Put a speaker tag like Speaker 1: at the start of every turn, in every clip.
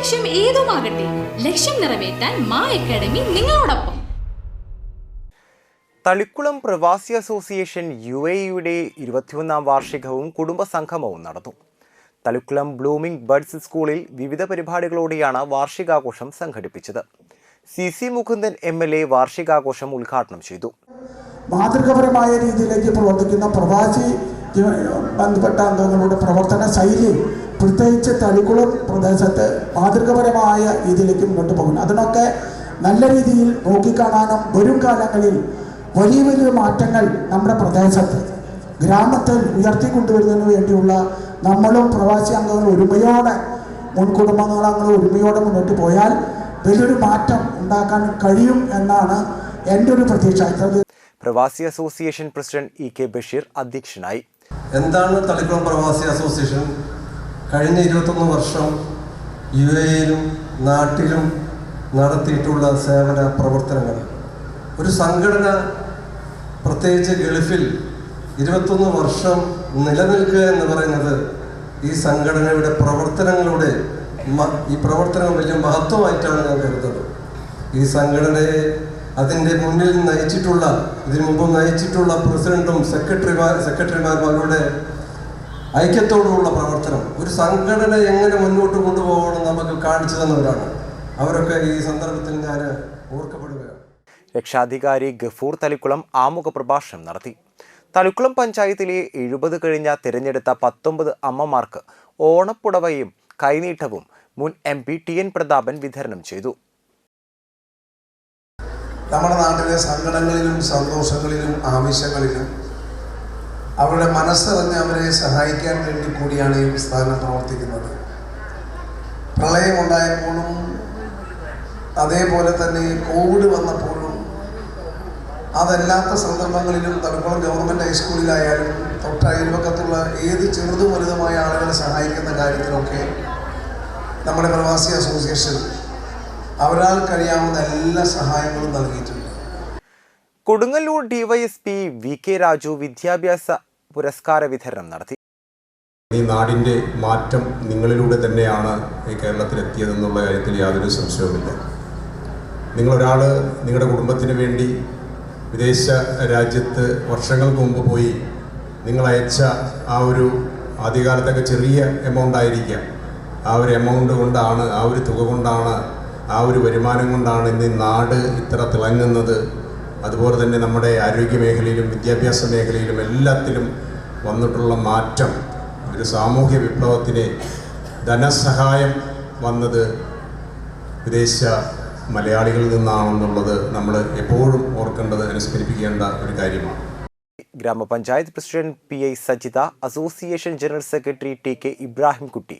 Speaker 1: ലക്ഷ്യം ഏതുമാകട്ടെ? ലക്ഷ്യം നിറവേറ്റാൻ മാ അക്കാഡമി നിങ്ങളോടൊപ്പം.
Speaker 2: തളിക്കുളം പ്രവാസി അസോസിയേഷൻ യു എ യുടെ ഇരുപത്തിയൊന്നാം വാർഷികവും കുടുംബസംഗമവും നടന്നു. തളിക്കുളം ബ്ലൂമിംഗ് ബഡ്സ് സ്കൂളിൽ വിവിധ പരിപാടികളോടെയാണ് വാർഷികാഘോഷം സംഘടിപ്പിച്ചത്. C C Mukundan M L A വാർഷികാഘോഷം ഉദ്ഘാടനം ചെയ്തു.
Speaker 3: മാതൃകപരമായ രീതിയിലേക്ക് പ്രവർത്തിക്കുന്ന പ്രവാസി ബന്ധപ്പെട്ട അംഗങ്ങളുടെ പ്രവർത്തന ശൈലി പ്രത്യേകിച്ച് തളിക്കുളം പ്രദേശത്ത് മാതൃകപരമായ രീതിയിലേക്ക് മുന്നോട്ട് പോകുന്നു. അതിനൊക്കെ നല്ല രീതിയിൽ നോക്കിക്കാണാനും വരും കാലങ്ങളിൽ വലിയ വലിയ മാറ്റങ്ങൾ നമ്മുടെ പ്രദേശത്ത് ഗ്രാമത്തിൽ ഉയർത്തിക്കൊണ്ടുവരുന്നതിന് വേണ്ടിയുള്ള നമ്മളും പ്രവാസി അംഗങ്ങൾ ഒരുമയോടെ മുൻകുടുംബാംഗങ്ങൾ ഒരുമയോടെ മുന്നോട്ട് പോയാൽ വലിയൊരു മാറ്റം ഉണ്ടാക്കാൻ കഴിയും എന്നാണ് എന്റെ ഒരു പ്രതീക്ഷ.
Speaker 2: പ്രവാസി association president E K Basheer അധ്യക്ഷനായി.
Speaker 4: എന്താണ് തളിക്കുളം പ്രവാസി അസോസിയേഷൻ? കഴിഞ്ഞ ഇരുപത്തൊന്ന് വർഷം യു എയിലും നാട്ടിലും നടത്തിയിട്ടുള്ള സേവന പ്രവർത്തനങ്ങൾ. ഒരു സംഘടന പ്രത്യേകിച്ച് ഗൾഫിൽ ഇരുപത്തൊന്ന് വർഷം നിലനിൽക്കുക എന്ന് പറയുന്നത് ഈ സംഘടനയുടെ പ്രവർത്തനങ്ങളുടെ ഈ പ്രവർത്തനങ്ങൾ വലിയ മഹത്വമായിട്ടാണ് ഞാൻ കരുതുന്നത്. ഈ സംഘടനയെ അതിന്റെ മുന്നിൽ നയിച്ചിട്ടുള്ള ഇതിനു മുമ്പ് നയിച്ചിട്ടുള്ള പ്രസിഡന്റും സെക്രട്ടറിമാർ സെക്രട്ടറിമാരുടെ ഐക്യത്തോടുള്ള പ്രവർത്തനം. ഒരു സംഘടന എങ്ങനെ മുന്നോട്ട് കൊണ്ടുപോകണം നമുക്ക് കാണിച്ചു തന്നവരാണ്. അവരൊക്കെ ഈ സന്ദർഭത്തിൽ ഞാൻ ഓർക്കപ്പെടുകയാണ്.
Speaker 2: രക്ഷാധികാരി ഗഫൂർ തലിക്കുളം ആമുഖ പ്രഭാഷണം നടത്തി. തലിക്കുളം പഞ്ചായത്തിലെ എഴുപത് കഴിഞ്ഞ തിരഞ്ഞെടുത്ത പത്തൊമ്പത് അമ്മമാർക്ക് ഓണപ്പുടവയും കൈനീട്ടവും മുൻ M P T N Prathapan വിതരണം ചെയ്തു.
Speaker 5: നമ്മുടെ നാട്ടിലെ സങ്കടങ്ങളിലും സന്തോഷങ്ങളിലും ആവശ്യങ്ങളിലും അവരുടെ മനസ്സറിഞ്ഞ് അവരെ സഹായിക്കാൻ വേണ്ടി കൂടിയാണ് ഈ സ്ഥാനം പ്രവർത്തിക്കുന്നത്. പ്രളയമുണ്ടായപ്പോഴും അതേപോലെ തന്നെ കോവിഡ് വന്നപ്പോഴും അതല്ലാത്ത സന്ദർഭങ്ങളിലും തലപ്പുറം ഗവൺമെന്റ് ഹൈസ്കൂളിലായാലും തൊട്ട അയൽവക്കത്തുള്ള ഏത് ചെറുതും വലുതുമായ ആളുകളെ സഹായിക്കുന്ന കാര്യത്തിലൊക്കെ നമ്മുടെ പ്രവാസി അസോസിയേഷൻ അവരാൽ കഴിയാവുന്ന എല്ലാ സഹായങ്ങളും നൽകിയിട്ടുണ്ട്.
Speaker 2: Kodungallur DYSP V K Raju വിദ്യാഭ്യാസ പുരസ്കാര വിതരണം നടത്തി.
Speaker 6: ഈ നാടിന്റെ മാറ്റം നിങ്ങളിലൂടെ തന്നെയാണ് ഈ കേരളത്തിലെത്തിയതെന്നുള്ള കാര്യത്തിൽ യാതൊരു സംശയവുമില്ല. നിങ്ങളൊരാൾ നിങ്ങളുടെ കുടുംബത്തിന് വേണ്ടി വിദേശ രാജ്യത്ത് വർഷങ്ങൾക്ക് മുമ്പ് പോയി നിങ്ങൾ അയച്ച ആ ഒരു ആദ്യകാലത്തൊക്കെ ചെറിയ എമൗണ്ട് ആയിരിക്കാം. ആ ഒരു എമൗണ്ട് കൊണ്ടാണ് ആ ഒരു തുക കൊണ്ടാണ് ആ ഒരു വരുമാനം കൊണ്ടാണ് ഇന്ന് നാട് ഇത്ര തിളങ്ങുന്നത്. അതുപോലെ തന്നെ നമ്മുടെ ആരോഗ്യ മേഖലയിലും വിദ്യാഭ്യാസ മേഖലയിലും എല്ലാത്തിലും വന്നിട്ടുള്ള മാറ്റം. ഒരു സാമൂഹ്യ വിപ്ലവത്തിന് ധനസഹായം വന്നത് വിദേശ മലയാളികളിൽ നിന്നാണെന്നുള്ളത് നമ്മൾ എപ്പോഴും ഓർക്കേണ്ടത് അനുസ്മരിപ്പിക്കേണ്ട ഒരു കാര്യമാണ്.
Speaker 2: Grama panchayat president P I Sajitha association general secretary T K Ibrahimkutty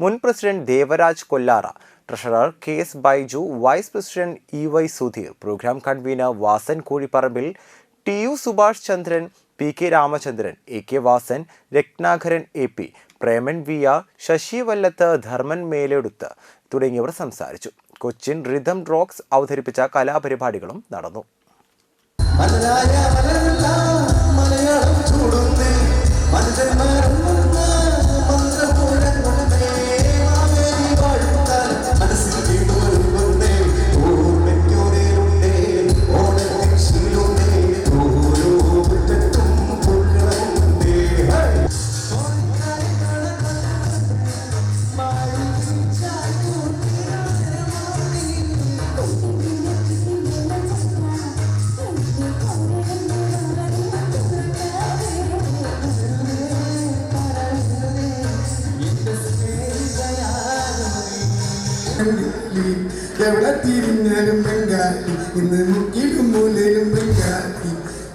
Speaker 2: മുൻ president Devaraj Kollara treasurer K S Baiju vice president E Y Sudheer programme convener Vasan Kozhipparambil T U Subhash Chandran P K Ramachandran A K Vasan Ratnakaran A P Preman V R Sasi Vallath Dharman Meleduth തുടങ്ങിയവർ സംസാരിച്ചു. Cochin rhythm rocks അവതരിപ്പിച്ച കലാപരിപാടികളും നടന്നു.
Speaker 5: തിരിഞ്ഞാലും ബംഗാളി ഇന്ന് മുക്കിടും മൂലയിലും ബംഗാളി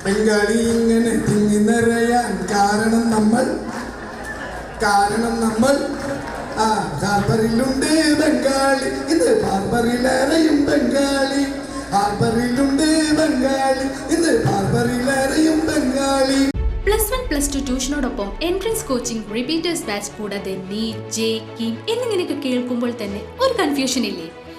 Speaker 5: ബംഗാളി ഇങ്ങനെ തിങ്ങി നിറയാൻ കാരണം നമ്മൾ കാരണം നമ്മൾ ആ ഹാർബറിലുണ്ട് ബംഗാളി. ഇത് ഹാർബറിലേറെയും ബംഗാളി. ഹാർബറിലുണ്ട് ബംഗാളി. ഇത് ഹാർബറിലേറെയും Bengali.
Speaker 1: Plus one plus two ട്യൂഷനോടൊപ്പം entrance coaching repeaters batch കൂടാതെ നീ ജെ കിം എന്നിങ്ങനെയൊക്കെ കേൾക്കുമ്പോൾ തന്നെ ഒരു കൺഫ്യൂഷൻ ഇല്ലേ?